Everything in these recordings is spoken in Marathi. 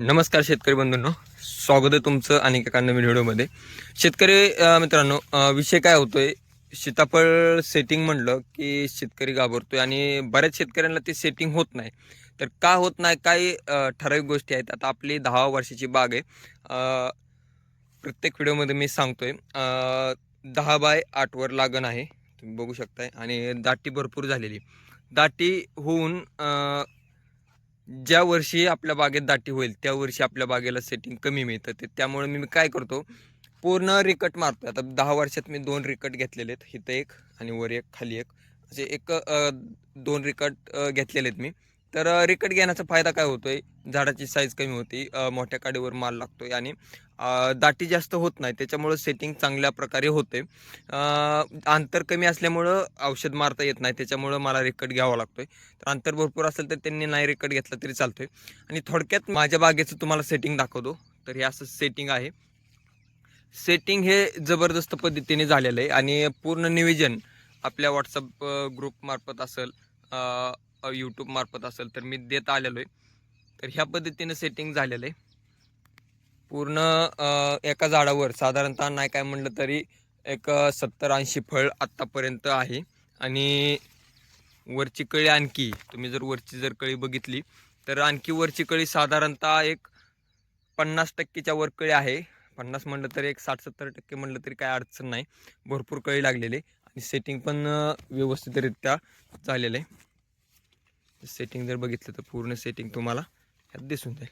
नमस्कार शेतकरी बंधूंनो. स्वागत आहे तुमचं आणि एका नवीन व्हिडिओमध्ये. शेतकरी मित्रांनो विषय काय होतोय? सीताफळ सेटिंग म्हणलं की शेतकरी घाबरतोय आणि बऱ्याच शेतकऱ्यांना ते सेटिंग होत नाही. तर का होत नाही? काही ठराविक गोष्टी आहेत? आता आपली दहा वर्षाची बाग आहे. प्रत्येक व्हिडिओमध्ये मी सांगतोय. दहा बाय आठवर लागण आहे. तुम्ही बघू शकताय. आणि दाटी भरपूर झालेली. दाटी होऊन ज्या वर्षी आपल्या बागेत दाटी होईल त्या वर्षी आपल्या बागेला सेटिंग कमी मिळतं. ते त्यामुळे मी काय करतो पूर्ण रिकट मारतो आता दहा वर्षात मी दोन रिकट घेतलेले आहेत. इथं एक आणि वर एक खाली एक. असे एक दोन रिकट घेतलेले आहेत मी. तर रिकट घेण्याचा फायदा काय होतोय? झाडाची साईज कमी होती मोठ्या काडीवर माल लागतोय आणि दाटी जास्त होत नाही. त्याच्यामुळं सेटिंग चांगल्या प्रकारे होते. अंतर कमी असल्यामुळं औषध मारता येत नाही. त्याच्यामुळं मला रेकट घ्यावा लागतोय. तर अंतर भरपूर असेल तर त्यांनी नाही रेकट घेतला तरी चालतोय. आणि थोडक्यात माझ्या बागेचं तुम्हाला सेटिंग दाखवतो. तर हे असं सेटिंग आहे. सेटिंग हे जबरदस्त पद्धतीने झालेलं आहे. आणि पूर्ण नियोजन आपल्या व्हॉट्सअप ग्रुपमार्फत असेल यूट्यूबमार्फत असेल तर मी देत आलेलो आहे तर ह्या पद्धतीनं सेटिंग झालेलं आहे. पूर्ण एका झाडावर साधारणतः नाही काय म्हणलं तरी एक सत्तर ऐंशी फळ आत्तापर्यंत आहे. आणि वरची कळी आणखी तुम्ही जर वरची जर कळी बघितली तर आणखी वरची कळी साधारणतः एक पन्नास टक्केच्या वर कळी आहे. पन्नास म्हणलं तरी एक साठ सत्तर टक्के म्हटलं तरी काय अडचण नाही. भरपूर कळी लागलेली आहे. आणि सेटिंग पण व्यवस्थितरित्या झालेलं आहे. सेटिंग जर बघितलं तर पूर्ण सेटिंग तुम्हाला ह्यात दिसून जाईल.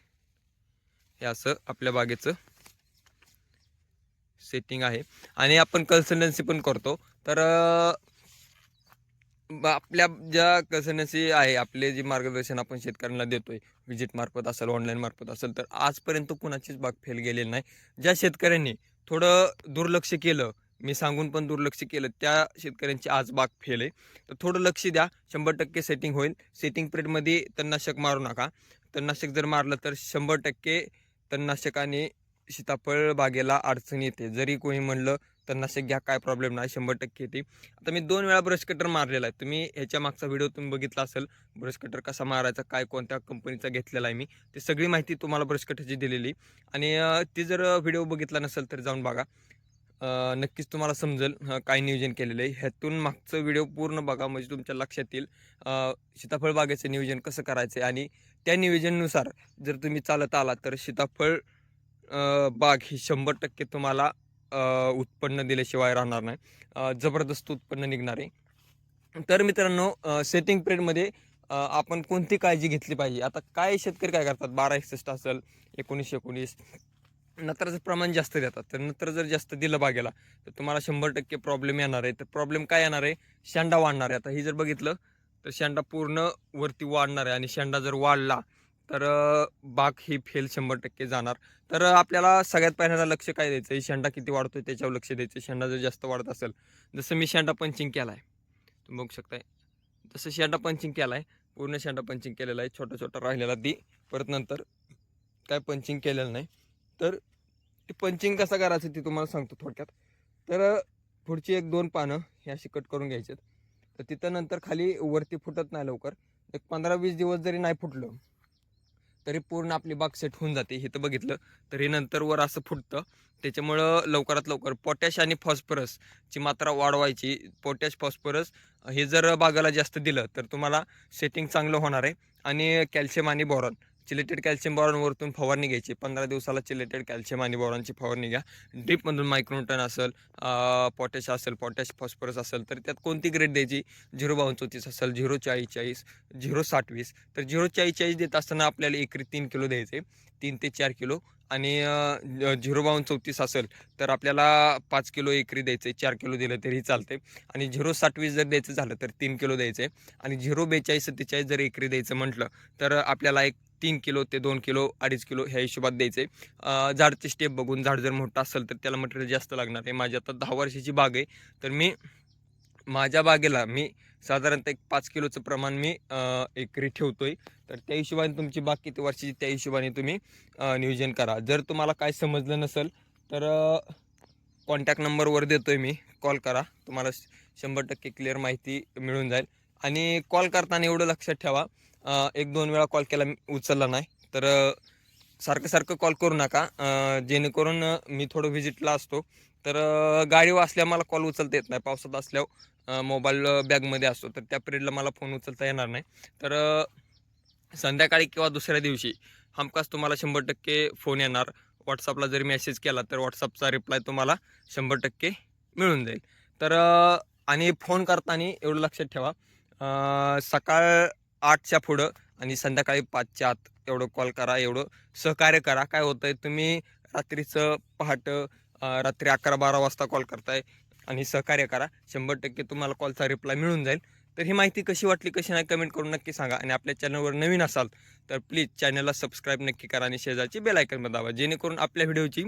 हे असं आपल्या बागेचं सेटिंग आहे. आणि आपण कन्सल्टन्सी पण करतो. तर आपल्या ज्या कन्सल्टन्सी आहे आपले जे मार्गदर्शन आपण शेतकऱ्यांना देतोय विजिट मार्फत असेल ऑनलाईन मार्फत असेल तर आजपर्यंत कुणाचीच बाग फेल गेलेली नाही. ज्या शेतकऱ्यांनी थोडं दुर्लक्ष केलं मी सांगून पण दुर्लक्ष केलं. त्या शेतकऱ्यांची आज बाग फेल आहे. तर थोडं लक्ष द्या. शंभर टक्के सेटिंग होईल. सेटिंग पिरियडमध्ये तणनाशक मारू नका. तणनाशक जर मारलं तर शंभर टक्के तणनाशकाने सीताफळ बागेला अडचण येते. जरी कोणी म्हणलं तणनाशक घ्या काय प्रॉब्लेम नाही शंभर टक्के येते. आता मी दोन वेळा ब्रश कटर मारलेला आहे. तुम्ही ह्याच्या मागचा व्हिडिओ तुम्ही बघितला असेल ब्रश कटर कसा मारायचा काय कोणत्या कंपनीचा घेतलेला आहे मी ते सगळी माहिती तुम्हाला ब्रश कटरची दिलेली. आणि ते ती जर व्हिडिओ बघितला नसेल तर जाऊन बघा. नक्कीच तुम्हाला समजेल काय नियोजन केलेलं आहे. ह्यातून मागचं व्हिडिओ पूर्ण बघा म्हणजे तुमच्या लक्षात येईल. सीताफळ बागेचं नियोजन कसं करायचं आहे आणि त्या नियोजनानुसार जर तुम्ही चालत आला तर सीताफळ बाग ही शंभर टक्के तुम्हाला उत्पन्न दिल्याशिवाय राहणार नाही. जबरदस्त उत्पन्न निघणार आहे. तर मित्रांनो सेटिंग पिरियडमध्ये आपण कोणती काळजी घेतली पाहिजे? आता काय शेतकरी काय करतात? बारा एकसष्ट असेल एकोणीसशे एकोणीस. नत्राचं प्रमाण जास्त देतात तर नत्र जर जास्त दिलं बागेला तर तुम्हाला शंभर टक्के प्रॉब्लेम येणार आहे. तर प्रॉब्लेम काय येणार आहे? शेंडा वाढणार आहे. आता हे जर बघितलं तर शेंडा पूर्ण वरती वाढणार आहे आणि शेंडा जर वाढला तर बाग ही फेल शंभर टक्के जाणार. तर आपल्याला सगळ्यात पहिल्यांदा लक्ष काय द्यायचं? आहे शेंडा किती वाढतोय त्याच्यावर लक्ष द्यायचं. शेंडा जर जास्त वाढत असेल जसं मी शेंडा पंचिंग केला आहे तुम्ही बघू शकताय. जसं शेंडा पंचिंग केला आहे पूर्ण शेंडा पंचिंग केलेला आहे छोटा छोटा राहिलेला दी. परत नंतर काय पंचिंग केलेलं नाही. तर ते पंचिंग कसं करायचं ते तुम्हाला सांगतो थोडक्यात. तर पुढची एक दोन पानं हे अशी कट करून घ्यायचे तर तिथं नंतर खाली वरती फुटत नाही लवकर. एक पंधरा वीस दिवस जरी नाही फुटलं तरी पूर्ण आपली बाग सेट होऊन जाते. हे तर बघितलं. तर हे नंतर वर असं फुटतं. त्याच्यामुळं लवकरात लवकर पोटॅश आणि फॉस्फरसची मात्रा वाढवायची. पोटॅश फॉस्फरस हे जर बागाला जास्त दिलं तर तुम्हाला सेटिंग चांगलं होणार आहे. आणि कॅल्शियम आणि बोरॉन. चिलेटेड कॅल्शियम बॉरॉनवरतून फवारणी घ्यायची. पंधरा दिवसाला चिलेटेड कॅल्शियम आणि बॉरॉनची फवारणी घ्या. ड्रीपमधून मायक्रोटन असेल पोटॅश असेल पोटॅश फॉस्फरस असेल तर त्यात कोणती ग्रेड द्यायची? झिरो बावन्न चौतीस असेल झिरो चाळीचाळीस झिरो साठवीस. तर झिरो चाळीचाळीस देत असताना आपल्याला एकरी तीन किलो द्यायचे. तीन ते चार किलो. आणि झिरो बावन्न चौतीस असेल तर आपल्याला पाच किलो एकरी द्यायचे. चार किलो दिलं तरी चालते. आणि झिरो साठवीस जर द्यायचं झालं तर तीन किलो द्यायचे. आणि झिरो बेचाळीस सत्तेचाळीस जर एकरी द्यायचं म्हटलं तर आपल्याला एक तीन किलो ते दोन किलो अडीच किलो ह्या हिशोबात द्यायचं आहे झाडचे स्टेप बघून झाड जर मोठं असेल तर त्याला मटेरियल जास्त लागणार आहे. माझी आता दहा वर्षाची बाग आहे. तर मी माझ्या बागेला मी साधारणतः एक पाच किलोचं प्रमाण मी एकरी ठेवतो आहे तर त्या हिशोबाने तुमची बाग किती वर्षाची त्या हिशोबाने तुम्ही नियोजन करा. जर तुम्हाला काय समजलं नसेल तर कॉन्टॅक्ट नंबरवर देतो आहे मी. कॉल करा. तुम्हाला श- शंभर टक्के क्लिअर माहिती मिळून जाईल. आणि कॉल करताना एवढं लक्षात ठेवा. एक दोन वेळा कॉल केला उचलला नाही. तर सारखं सारखं कॉल करू नका. जेणेकरून मी थोडं व्हिजिटला असतो. तर गाडी गाडीवर मला कॉल उचलता येत नाही. पावसात असल्यावर मोबाईल बॅगमध्ये असतो. तर त्या पिरियडला मला फोन उचलता येणार नाही. तर संध्याकाळी किंवा दुसऱ्या दिवशी हमखास तुम्हाला शंभर टक्के फोन येणार. व्हॉट्सअपला जरी मेसेज केला तर व्हॉट्सअपचा रिप्लाय तुम्हाला शंभर टक्के मिळून जाईल. तर आणि फोन करताना एवढं लक्षात ठेवा. सकाळ आठच्या पुढं आणि संध्याकाळी पाचच्या आत. एवढं कॉल करा एवढं सहकार्य करा. काय होतं आहे तुम्ही रात्रीचं पहाटं रात्री अकरा बारा वाजता कॉल करताय आणि सहकार्य करा. शंभर टक्के तुम्हाला कॉलचा रिप्लाय मिळून जाईल. तर ही माहिती कशी वाटली कशी नाही कमेंट करून नक्की सांगा. आणि आपल्या चॅनलवर नवीन असाल तर प्लीज चॅनलला सबस्क्राईब नक्की करा आणि शेजारची बेल दाबा. जेणेकरून आपल्या व्हिडिओची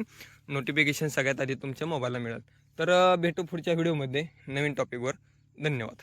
नोटिफिकेशन सगळ्यात आधी तुमच्या मोबाईलला मिळेल. तर भेटू पुढच्या व्हिडिओमध्ये नवीन टॉपिकवर धन्यवाद.